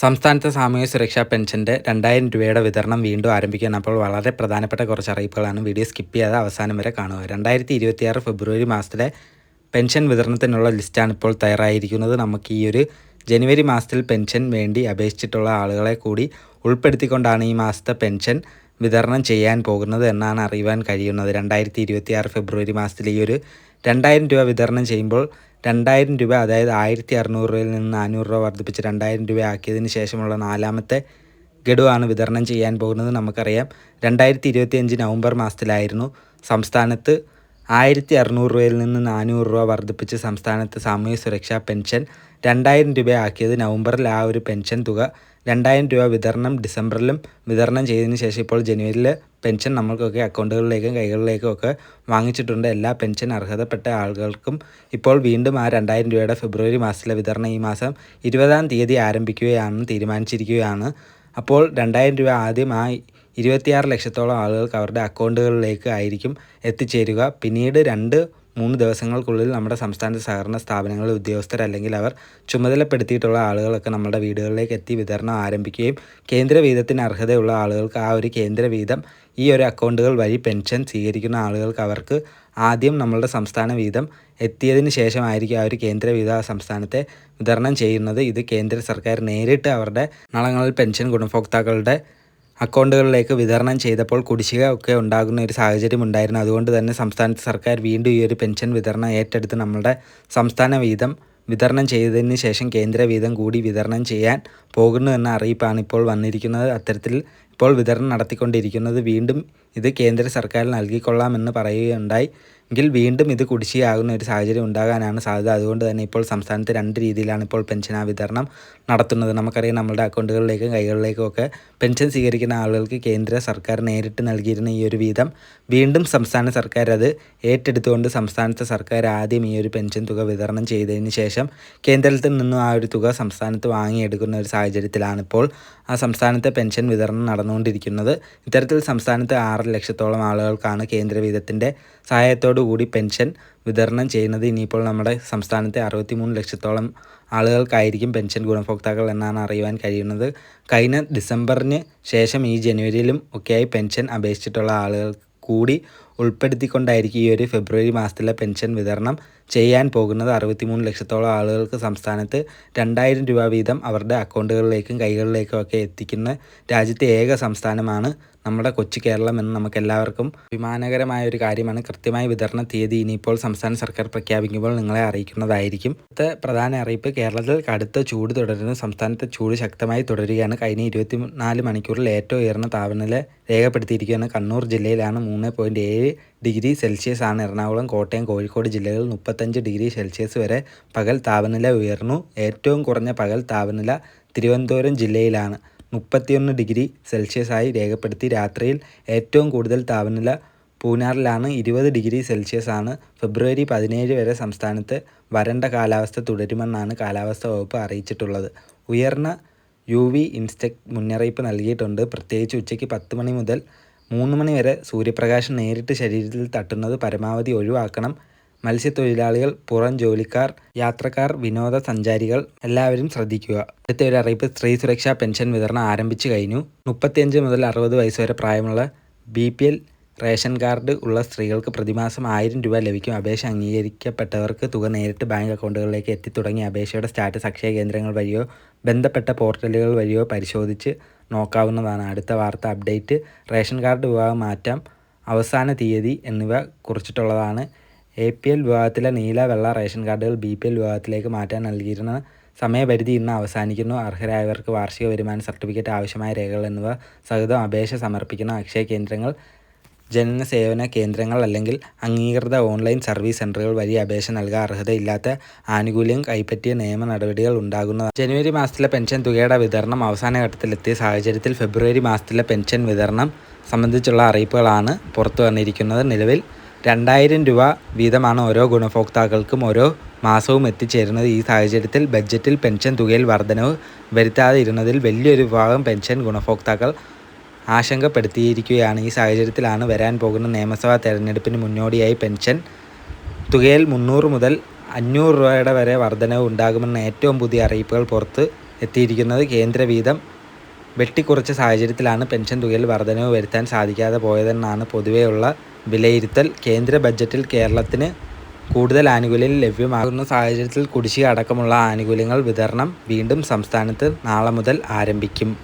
സംസ്ഥാനത്തെ സാമൂഹ്യ സുരക്ഷാ പെൻഷന്റെ രണ്ടായിരം രൂപയുടെ വിതരണം വീണ്ടും ആരംഭിക്കാൻ അപ്പോൾ വളരെ പ്രധാനപ്പെട്ട കുറച്ച് അറിയിപ്പുകളാണ് വീഡിയോ സ്കിപ്പ് ചെയ്യാതെ അവസാനം വരെ കാണുക. രണ്ടായിരത്തി ഇരുപത്തിയാറ് ഫെബ്രുവരി മാസത്തിലെ പെൻഷൻ വിതരണത്തിനുള്ള ലിസ്റ്റാണ് ഇപ്പോൾ തയ്യാറായിരിക്കുന്നത്. നമുക്ക് ഈ ഒരു ജനുവരി മാസത്തിൽ പെൻഷൻ വേണ്ടി അപേക്ഷിച്ചിട്ടുള്ള ആളുകളെ കൂടി ഉൾപ്പെടുത്തിക്കൊണ്ടാണ് ഈ മാസത്തെ പെൻഷൻ വിതരണം ചെയ്യാൻ പോകുന്നത് എന്നാണ് അറിയുവാൻ കഴിയുന്നത്. രണ്ടായിരത്തി ഇരുപത്തി ആറ് ഫെബ്രുവരി മാസത്തിൽ ഈ ഒരു രണ്ടായിരം രൂപ വിതരണം ചെയ്യുമ്പോൾ രണ്ടായിരം രൂപ അതായത് ആയിരത്തി അറുന്നൂറ് രൂപയിൽ നിന്ന് നാനൂറ് രൂപ വർദ്ധിപ്പിച്ച് രണ്ടായിരം രൂപ ആക്കിയതിന് ശേഷമുള്ള നാലാമത്തെ ഗഡുവാണ് വിതരണം ചെയ്യാൻ പോകുന്നത് നമുക്കറിയാം. രണ്ടായിരത്തി ഇരുപത്തി അഞ്ച് നവംബർ മാസത്തിലായിരുന്നു സംസ്ഥാനത്ത് ആയിരത്തി അറുന്നൂറ് രൂപയിൽ നിന്ന് നാനൂറ് രൂപ വർദ്ധിപ്പിച്ച് സംസ്ഥാനത്ത് സാമൂഹ്യ സുരക്ഷാ പെൻഷൻ രണ്ടായിരം രൂപ ആക്കിയത്. നവംബറിൽ ആ ഒരു പെൻഷൻ തുക രണ്ടായിരം രൂപ വിതരണം ഡിസംബറിലും വിതരണം ചെയ്തതിന് ശേഷം ഇപ്പോൾ ജനുവരിയിൽ പെൻഷൻ നമ്മൾക്കൊക്കെ അക്കൗണ്ടുകളിലേക്കും കൈകളിലേക്കും ഒക്കെ വാങ്ങിച്ചിട്ടുണ്ട്. എല്ലാ പെൻഷൻ അർഹതപ്പെട്ട ആളുകൾക്കും ഇപ്പോൾ വീണ്ടും ആ രണ്ടായിരം രൂപയുടെ ഫെബ്രുവരി മാസത്തിലെ വിതരണം ഈ മാസം ഇരുപതാം തീയതി ആരംഭിക്കുകയാണെന്ന് തീരുമാനിച്ചിരിക്കുകയാണ്. അപ്പോൾ രണ്ടായിരം രൂപ ആദ്യം ആ ഇരുപത്തിയാറ് ലക്ഷത്തോളം ആളുകൾക്ക് അവരുടെ അക്കൗണ്ടുകളിലേക്ക് ആയിരിക്കും എത്തിച്ചേരുക. പിന്നീട് രണ്ട് മൂന്ന് ദിവസങ്ങൾക്കുള്ളിൽ നമ്മുടെ സംസ്ഥാന സഹകരണ സ്ഥാപനങ്ങളിലെ ഉദ്യോഗസ്ഥർ അല്ലെങ്കിൽ അവർ ചുമതലപ്പെടുത്തിയിട്ടുള്ള ആളുകളൊക്കെ നമ്മുടെ വീടുകളിലേക്ക് എത്തി വിതരണം ആരംഭിക്കുകയും കേന്ദ്ര വീതത്തിന് അർഹതയുള്ള ആളുകൾക്ക് ആ ഒരു കേന്ദ്ര വീതം ഈ ഒരു അക്കൗണ്ടുകൾ വഴി പെൻഷൻ സ്വീകരിക്കുന്ന ആളുകൾക്ക് അവർക്ക് ആദ്യം നമ്മളുടെ സംസ്ഥാന വീതം എത്തിയതിന് ശേഷമായിരിക്കും ആ ഒരു കേന്ദ്ര വീത സംസ്ഥാനത്തെ വിതരണം ചെയ്യുന്നത്. ഇത് കേന്ദ്ര സർക്കാർ നേരിട്ട് അവരുടെ നളങ്ങളിൽ പെൻഷൻ ഗുണഭോക്താക്കളുടെ അക്കൗണ്ടുകളിലേക്ക് വിതരണം ചെയ്തപ്പോൾ കുടിശ്ശിക ഒക്കെ ഉണ്ടാകുന്ന ഒരു സാഹചര്യം ഉണ്ടായിരുന്നു. അതുകൊണ്ട് തന്നെ സംസ്ഥാന സർക്കാർ വീണ്ടും ഈ ഒരു പെൻഷൻ വിതരണം ഏറ്റെടുത്ത് നമ്മുടെ സംസ്ഥാന വീതം വിതരണം ചെയ്തതിന് ശേഷം കേന്ദ്ര വീതം കൂടി വിതരണം ചെയ്യാൻ പോകുന്നു എന്ന അറിയിപ്പാണ് ഇപ്പോൾ വന്നിരിക്കുന്നത്. അത്തരത്തിൽ ഇപ്പോൾ വിതരണം നടത്തിക്കൊണ്ടിരിക്കുന്നത്. വീണ്ടും ഇത് കേന്ദ്ര സർക്കാർ നൽകിക്കൊള്ളാമെന്ന് പറയുകയുണ്ടായി. എങ്കിൽ വീണ്ടും ഇത് കുടിശ്ശിയാകുന്ന ഒരു സാഹചര്യം ഉണ്ടാകാനാണ് സാധ്യത. അതുകൊണ്ട് തന്നെ ഇപ്പോൾ സംസ്ഥാനത്ത് രണ്ട് രീതിയിലാണ് ഇപ്പോൾ പെൻഷൻ വിതരണം നടത്തുന്നത്. നമുക്കറിയാം നമ്മുടെ അക്കൗണ്ടുകളിലേക്കും കൈകളിലേക്കും ഒക്കെ പെൻഷൻ സ്വീകരിക്കുന്ന ആളുകൾക്ക് കേന്ദ്ര സർക്കാർ നേരിട്ട് നൽകിയിരുന്ന ഈ ഒരു വീതം. വീണ്ടും സംസ്ഥാന സർക്കാർ അത് ഏറ്റെടുത്തുകൊണ്ട് സംസ്ഥാനത്തെ സർക്കാർ ആദ്യം ഈ ഒരു പെൻഷൻ തുക വിതരണം ചെയ്തതിന് ശേഷം കേന്ദ്രത്തിൽ നിന്നും ആ ഒരു തുക സംസ്ഥാനത്ത് വാങ്ങിയെടുക്കുന്ന ഒരു സാഹചര്യത്തിലാണ് ഇപ്പോൾ ആ സംസ്ഥാനത്തെ പെൻഷൻ വിതരണം നടന്നുകൊണ്ടിരിക്കുന്നത്. ഇത്തരത്തിൽ സംസ്ഥാനത്ത് ആറ് ലക്ഷത്തോളം ആളുകൾക്കാണ് കേന്ദ്ര വിധത്തിന്റെ സഹായത്തോടു കൂടി പെൻഷൻ വിതരണം ചെയ്യുന്നത്. ഇനിയിപ്പോൾ നമ്മുടെ സംസ്ഥാനത്തെ അറുപത്തി മൂന്ന് ലക്ഷത്തോളം ആളുകൾക്കായിരിക്കും പെൻഷൻ ഗുണഭോക്താക്കൾ എന്നാണ് അറിയുവാൻ കഴിയുന്നത്. കഴിഞ്ഞ ഡിസംബറിന് ശേഷം ഈ ജനുവരിയിലും ഒക്കെയായി പെൻഷൻ അപേക്ഷിച്ചിട്ടുള്ള ആളുകൾ കൂടി ഉൾപ്പെടുത്തിക്കൊണ്ടായിരിക്കും ഈ ഒരു ഫെബ്രുവരി മാസത്തിലെ പെൻഷൻ വിതരണം ചെയ്യാൻ പോകുന്നത്. അറുപത്തിമൂന്ന് ലക്ഷത്തോളം ആളുകൾക്ക് സംസ്ഥാനത്ത് രണ്ടായിരം രൂപ വീതം അവരുടെ അക്കൗണ്ടുകളിലേക്കും കൈകളിലേക്കും ഒക്കെ എത്തിക്കുന്ന രാജ്യത്തെ ഏക സംസ്ഥാനമാണ് നമ്മുടെ കൊച്ചു കേരളം എന്ന് നമുക്ക് എല്ലാവർക്കും അഭിമാനകരമായ ഒരു കാര്യമാണ്. കൃത്യമായ വിതരണ തീയതി ഇനിയിപ്പോൾ സംസ്ഥാന സർക്കാർ പ്രഖ്യാപിക്കുമ്പോൾ നിങ്ങളെ അറിയിക്കുന്നതായിരിക്കും. അടുത്ത പ്രധാന അറിയിപ്പ് കേരളത്തിൽ കടുത്ത ചൂട് തുടരുന്നു. സംസ്ഥാനത്തെ ചൂട് ശക്തമായി തുടരുകയാണ്. കഴിഞ്ഞ ഇരുപത്തി നാല് മണിക്കൂറിൽ ഏറ്റവും ഉയർന്ന താപനില രേഖപ്പെടുത്തിയിരിക്കുകയാണ്. കണ്ണൂർ ജില്ലയിലാണ് മൂന്ന് പോയിന്റ് ഏഴ് ഡിഗ്രി സെൽഷ്യസ് ആണ്. എറണാകുളം കോട്ടയം കോഴിക്കോട് ജില്ലകളിൽ മുപ്പത്തഞ്ച് ഡിഗ്രി സെൽഷ്യസ് വരെ പകൽ താപനില ഉയർന്നു. ഏറ്റവും കുറഞ്ഞ പകൽ താപനില തിരുവനന്തപുരം ജില്ലയിലാണ്. മുപ്പത്തിയൊന്ന് ഡിഗ്രി സെൽഷ്യസായി രേഖപ്പെടുത്തി രാത്രിയിൽ ഏറ്റവും കൂടുതൽ താപനില പൂനാറിലാണ് ഇരുപത് ഡിഗ്രി സെൽഷ്യസ് ആണ് ഫെബ്രുവരി പതിനേഴ് വരെ സംസ്ഥാനത്ത് വരണ്ട കാലാവസ്ഥ തുടരുമെന്നാണ് കാലാവസ്ഥാ വകുപ്പ് അറിയിച്ചിട്ടുള്ളത്. ഉയർന്ന യു വി ഇൻസ്റ്റെക് മുന്നറിയിപ്പ് നൽകിയിട്ടുണ്ട്. പ്രത്യേകിച്ച് ഉച്ചയ്ക്ക് പത്ത് മണി മുതൽ മൂന്ന് മണി വരെ സൂര്യപ്രകാശം നേരിട്ട് ശരീരത്തിൽ തട്ടുന്നത് പരമാവധി ഒഴിവാക്കണം. മത്സ്യത്തൊഴിലാളികൾ പുറം ജോലിക്കാർ യാത്രക്കാർ വിനോദസഞ്ചാരികൾ എല്ലാവരും ശ്രദ്ധിക്കുക. അടുത്ത ഒരു അറിയിപ്പ് സ്ത്രീ സുരക്ഷാ പെൻഷൻ വിതരണം ആരംഭിച്ചു കഴിഞ്ഞു. മുപ്പത്തിയഞ്ച് മുതൽ അറുപത് വയസ്സ് വരെ പ്രായമുള്ള B P L ration card ഉള്ള സ്ത്രീകൾക്ക് പ്രതിമാസം ആയിരം രൂപ ലഭിക്കും. അപേക്ഷ അംഗീകരിക്കപ്പെട്ടവർക്ക് തുക നേരിട്ട് ബാങ്ക് അക്കൗണ്ടുകളിലേക്ക് എത്തിത്തുടങ്ങി. അപേക്ഷയുടെ സ്റ്റാറ്റസ് അക്ഷയ കേന്ദ്രങ്ങൾ വഴിയോ ബന്ധപ്പെട്ട പോർട്ടലുകൾ വഴിയോ പരിശോധിച്ച് നോക്കാവുന്നതാണ്. അടുത്ത വാർത്ത അപ്ഡേറ്റ് റേഷൻ കാർഡ് വിഭാഗം മാറ്റാം അവസാന തീയതി എന്നിവ കുറിച്ചിട്ടുള്ളതാണ്. എ പി എൽ വിഭാഗത്തിലെ നീല വെള്ള റേഷൻ കാർഡുകൾ ബി പി എൽ വിഭാഗത്തിലേക്ക് മാറ്റാൻ നൽകിയിരുന്ന സമയപരിധി ഇന്ന് അവസാനിക്കുന്നു. അർഹരായവർക്ക് വാർഷിക വരുമാന സർട്ടിഫിക്കറ്റ് ആവശ്യമായ രേഖകൾ എന്നിവ സഹിതം അപേക്ഷ സമർപ്പിക്കുന്ന അക്ഷയ കേന്ദ്രങ്ങൾ ജനന സേവന കേന്ദ്രങ്ങൾ അല്ലെങ്കിൽ അംഗീകൃത ഓൺലൈൻ സർവീസ് സെന്ററുകൾ വഴി അപേക്ഷ നൽകാൻ അർഹതയില്ലാത്ത ആനുകൂല്യം കൈപ്പറ്റിയ നിയമ നടപടികൾ ഉണ്ടാകുന്ന ജനുവരി മാസത്തിലെ പെൻഷൻ തുകയുടെ വിതരണം അവസാന ഘട്ടത്തിലെത്തിയ സാഹചര്യത്തിൽ ഫെബ്രുവരി മാസത്തിലെ പെൻഷൻ വിതരണം സംബന്ധിച്ചുള്ള അറിയിപ്പുകളാണ് പുറത്തു വന്നിരിക്കുന്നത് നിലവിൽ രണ്ടായിരം രൂപ വീതമാണ് ഓരോ ഗുണഭോക്താക്കൾക്കും ഓരോ മാസവും എത്തിച്ചേരുന്നത്. ഈ സാഹചര്യത്തിൽ ബഡ്ജറ്റിൽ പെൻഷൻ തുകയിൽ വർധനവ് വരുത്താതെ ഇരുന്നതിൽ വലിയൊരു വിഭാഗം പെൻഷൻ ഗുണഭോക്താക്കൾ ആശങ്കപ്പെടുത്തിയിരിക്കുകയാണ്. ഈ സാഹചര്യത്തിലാണ് വരാൻ പോകുന്ന നിയമസഭാ തെരഞ്ഞെടുപ്പിന് മുന്നോടിയായി പെൻഷൻ തുകയിൽ മുന്നൂറ് മുതൽ അഞ്ഞൂറ് രൂപയുടെ വരെ വർധനവ് ഉണ്ടാകുമെന്ന ഏറ്റവും പുതിയ അറിയിപ്പുകൾ പുറത്ത് എത്തിയിരിക്കുന്നത് കേന്ദ്ര വീതം വെട്ടിക്കുറച്ച സാഹചര്യത്തിലാണ് പെൻഷൻ തുകയിൽ വർധനവ് വരുത്താൻ സാധിക്കാതെ പോയതെന്നാണ് പൊതുവെയുള്ള വിലയിരുത്തൽ കേന്ദ്ര ബജറ്റിൽ കേരളത്തിന് കൂടുതൽ ആനുകൂല്യം ലഭ്യമാകുന്ന സാഹചര്യത്തിൽ കുടിശ്ശിക അടക്കമുള്ള ആനുകൂല്യങ്ങൾ വിതരണം വീണ്ടും സംസ്ഥാനത്ത് നാളെ മുതൽ ആരംഭിക്കും.